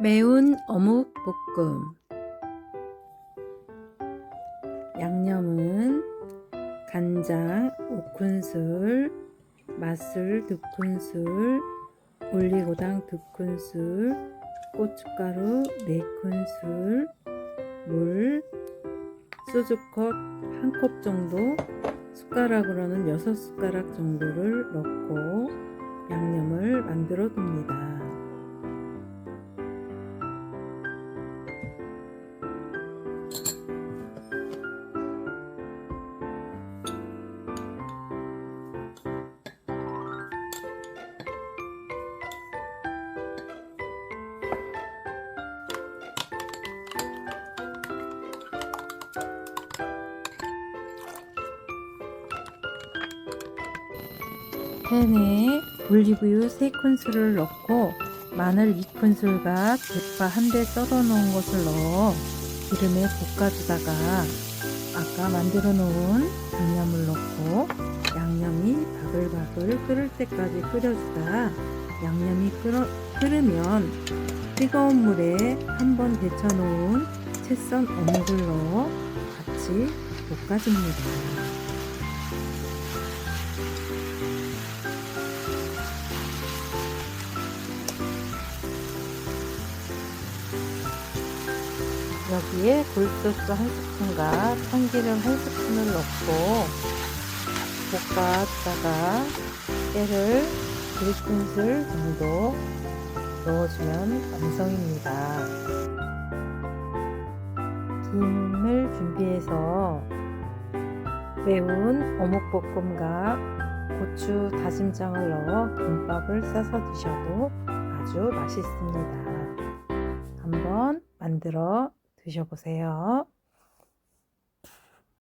매운 어묵 볶음 양념은 간장 5큰술, 맛술 2큰술, 올리고당 2큰술, 고춧가루 4큰술, 물, 소주컵 1컵 정도, 숟가락으로는 6숟가락 정도를 넣고 양념을 만들어 둡니다. 팬에 올리브유 3큰술을 넣고 마늘 2큰술과 대파 한 대 썰어 놓은 것을 넣어 기름에 볶아주다가 아까 만들어 놓은 양념을 넣고 양념이 바글바글 끓을 때까지 끓여주다 양념이 끓어, 끓으면 뜨거운 물에 한 번 데쳐 놓은 채썬 어묵을 넣어 같이 볶아줍니다. 여기에 굴소스 한 스푼과 참기름 한 스푼을 넣고 볶아다가 깨를 1큰술 정도 넣어주면 완성입니다. 김을 준비해서 매운 어묵볶음과 고추 다짐장을 넣어 김밥을 싸서 드셔도 아주 맛있습니다. 한번 만들어 드셔보세요.